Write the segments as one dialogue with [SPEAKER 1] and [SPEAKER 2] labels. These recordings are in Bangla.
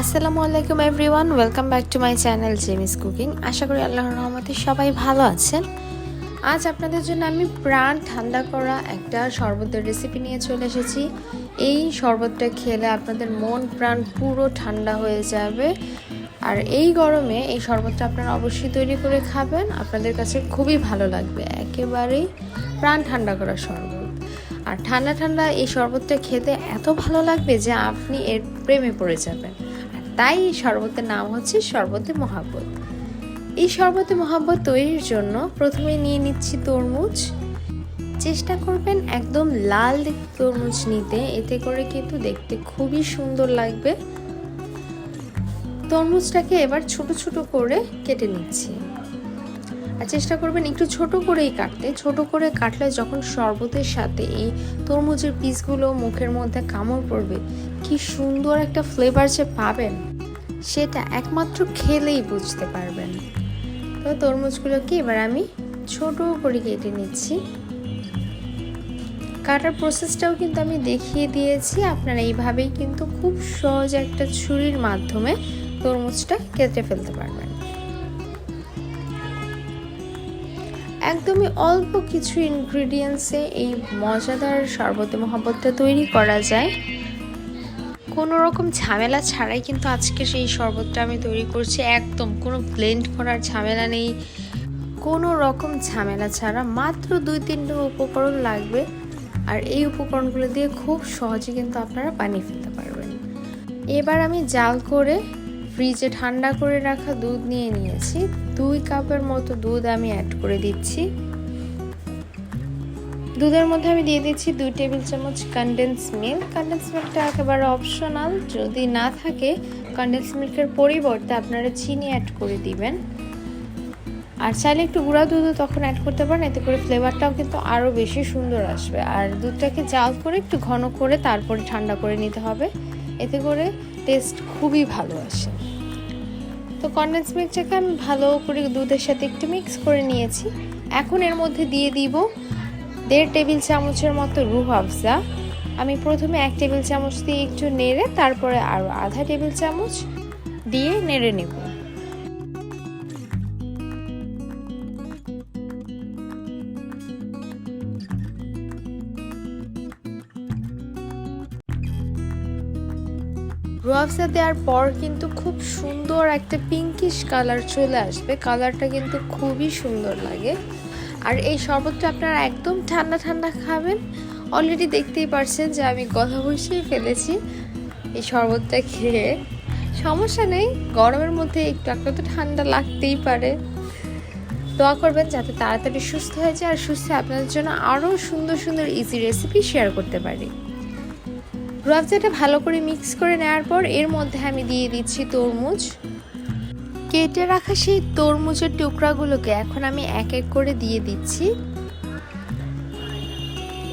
[SPEAKER 1] আসসালামু আলাইকুম everyone, welcome back to my channel Jemis cooking. আশা করি আল্লাহর রহমতে সবাই ভালো আছেন। আজ আপনাদের জন্য আমি প্রাণ ঠান্ডা করা একটা শরবতের রেসিপি নিয়ে চলে এসেছি। এই শরবতটা খেলে আপনাদের মন, প্রাণ পুরো ঠান্ডা হয়ে যাবে। আর এই গরমে এই শরবতটা আপনারা অবশ্যই তৈরি করে খাবেন। আপনাদের কাছে খুবই ভালো লাগবে। একেবারেই প্রাণ ঠান্ডা করা শরবত। আর ঠান্ডা ঠান্ডা এই শরবতটা খেতে এত ভালো লাগবে যে আপনি এর প্রেমে পড়ে যাবেন। তাই এই শরবতের নাম হচ্ছে শরবতে মহাব্বত। এই শরবতে মহাব্বত তৈরির জন্য প্রথমে নিয়ে নিচ্ছি তরমুজ। চেষ্টা করবেন একদম লাল তরমুজ নিতে। এতে করে কিন্তু দেখতে খুবই সুন্দর লাগবে। তরমুজটাকে এবার ছোট ছোট করে কেটে নিচ্ছি। আর চেষ্টা করবেন একটু ছোট করেই কাটতে। ছোট করে কাটলে যখন শরবতের সাথে এই তরমুজের পিসগুলো মুখের মধ্যে কামড় পড়বে কি সুন্দর একটা ফ্লেভার যে পাবেন, সেটা একমাত্র খেলেই বুঝতে পারবেন। তো তরমুজগুলোকে এবার আমি ছোট করে কেটে নিচ্ছি। কাটার প্রসেসটাও কিন্তু আমি দেখিয়ে দিয়েছি, আপনারা এইভাবেই কিন্তু খুব সহজ একটা ছুরির মাধ্যমে তরমুজটা কেটে ফেলতে পারবেন। একদমই অল্প কিছু ইনগ্রিডিয়েন্টসে এই মজাদার শরবতে মহব্বতটা তৈরি করা যায়। কোনো রকম ঝামেলা ছাড়াই কিন্তু আজকে সেই শরবতটা আমি তৈরি করছি। একদম কোনো ব্লেন্ড করার ঝামেলা নেই। কোনো রকম ঝামেলা ছাড়া মাত্র দুই তিনটে উপকরণ লাগবে। আর এই উপকরণগুলো দিয়ে খুব সহজে কিন্তু আপনারা বানিয়ে ফেলতে পারবেন। এবার আমি জাল করে ফ্রিজে ঠান্ডা করে রাখা দুধ নিয়ে নিয়েছি। দুই কাপের মতো দুধ আমি অ্যাড করে দিচ্ছি। দুধের মধ্যে আমি দিয়ে দিচ্ছি দুই টেবিল চামচ কনডেন্স মিল্ক কনডেন্স মিল্কটা একেবারে অপশনাল যদি না থাকে কনডেন্স মিল্কের পরিবর্তে আপনারা চিনি অ্যাড করে দিবেন। আর চাইলে একটু গুঁড়া দুধও তখন অ্যাড করতে পারেন, এতে করে ফ্লেভারটাও কিন্তু আরও বেশি সুন্দর আসবে। আর দুধটাকে জাল করে একটু ঘন করে তারপরে ঠান্ডা করে নিতে হবে। এতে করে টেস্ট খুবই ভালো আসে। তো কনডেন্স মিল্কটাকে আমি ভালো করে দুধের সাথে একটু মিক্স করে নিয়েছি। এখন এর মধ্যে দিয়ে দিব দেড় টেবিল চামচের মতো রুহ আফজা। আমি প্রথমে এক টেবিল চামচ দিয়ে একটু নেড়ে, তারপরে আরও আধা টেবিল চামচ দিয়ে নেড়ে নেব। রুয়াবসা দেওয়ার পর কিন্তু খুব সুন্দর একটা পিঙ্কিশ কালার চলে আসবে। কালারটা কিন্তু খুবই সুন্দর লাগে। আর এই শরবতটা আপনারা একদম ঠান্ডা ঠান্ডা খাবেন। অলরেডি দেখতেই পারছেন যে আমি কথা বসিয়ে ফেলেছি এই শরবতটা খেয়ে। সমস্যা নেই, গরমের মধ্যে একটু একটা তো ঠান্ডা লাগতেই পারে। দোয়া করবেন যাতে তাড়াতাড়ি সুস্থ হয়ে যায় আর সুস্থ আপনাদের জন্য আরও সুন্দর সুন্দর ইজি রেসিপি শেয়ার করতে পারি। রুয়াবজাটা ভালো করে মিক্স করে নেওয়ার পর এর মধ্যে আমি দিয়ে দিচ্ছি তরমুজ। কেটে রাখা সেই তরমুজের টুকরাগুলোকে এখন আমি এক এক করে দিয়ে দিচ্ছি।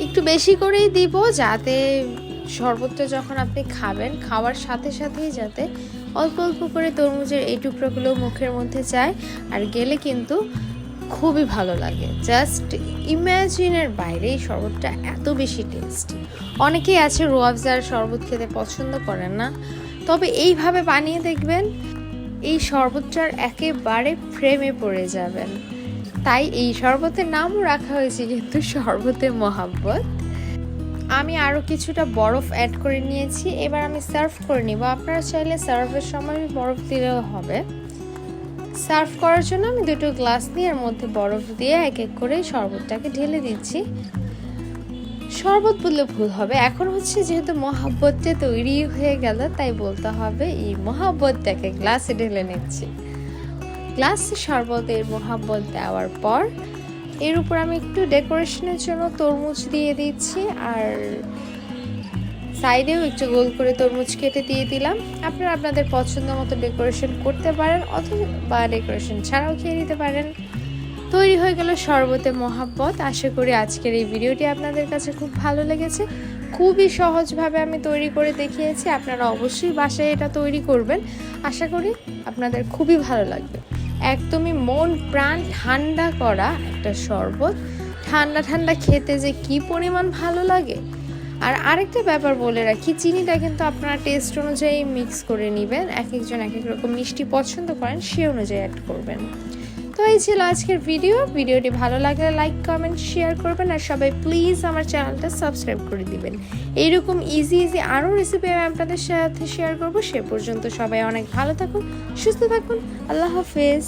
[SPEAKER 1] একটু বেশি করেই দিব যাতে শরবতটা যখন আপনি খাবেন, খাওয়ার সাথে সাথেই যাতে অল্প অল্প করে তরমুজের এই টুকরোগুলো মুখের মধ্যে যায় আর গেলে কিন্তু খুবই ভালো লাগে। জাস্ট ইম্যাজিনের বাইরে এই শরবতটা এত বেশি টেস্টি। অনেকেই আছে রোয়াবজার শরবত খেতে পছন্দ করেন না। তবে এইভাবে বানিয়ে দেখবেন এই শরবতটার একেবারে ফ্রেমে পড়ে যাবেন। তাই এই শরবতের নামও রাখা হয়েছে কিন্তু শরবতে মহাব্বত। আমি আরও কিছুটা বরফ অ্যাড করে নিয়েছি। এবার আমি সার্ভ করে নিব। আপনারা চাইলে সার্ভের সময় বরফ দিলেও হবে। সার্ভ করার জন্য আমি দুটো গ্লাস নিয়ে এর মধ্যে বরফ দিয়ে এক এক করে শরবতটাকে ঢেলে দিচ্ছি। শরবত বললে ভুল হবে। এখন হচ্ছে যেহেতু মহাব্বতটা তৈরি হয়ে গেল, তাই বলতে হবে এই মহাব্বতটাকে গ্লাসে ঢেলে নিচ্ছি। গ্লাসে শরবতের মহাব্বত দেওয়ার পর এর উপর আমি একটু ডেকোরেশনের জন্য তরমুজ দিয়ে দিচ্ছি আর সাইডেও একটু গোল করে তরমুজ কেটে দিয়ে দিলাম। আপনারা আপনাদের পছন্দ মতো ডেকোরেশন করতে পারেন অথবা ডেকোরেশন ছাড়াও খেয়ে নিতে পারেন। তৈরি হয়ে গেল শরবতে মহাব্বত। আশা করি আজকের এই ভিডিওটি আপনাদের কাছে খুব ভালো লেগেছে। খুবই সহজভাবে আমি তৈরি করে দেখিয়েছি, আপনারা অবশ্যই বাসায় এটা তৈরি করবেন। আশা করি আপনাদের খুবই ভালো লাগবে। একদমই মন প্রাণ ঠান্ডা করা একটা শরবত। ঠান্ডা ঠান্ডা খেতে যে কি পরিমাণ ভালো লাগে। আর আরেকটা ব্যাপার বলে রাখি, চিনিটা কিন্তু আপনারা টেস্ট অনুযায়ী মিক্স করে নেবেন। এক একজন এক এক রকম মিষ্টি পছন্দ করেন, সে অনুযায়ী অ্যাড করবেন। তো এই ছিল আজকের ভিডিও ভিডিওটি ভালো লাগলে লাইক কমেন্ট শেয়ার করবেন আর সবাই প্লিজ আমার চ্যানেলটা সাবস্ক্রাইব করে দিবেন। এইরকম ইজি ইজি আরও রেসিপি আমি আপনাদের সাথে শেয়ার করব। সে পর্যন্ত সবাই অনেক ভালো থাকুন, সুস্থ থাকুন। আল্লাহ হাফেজ।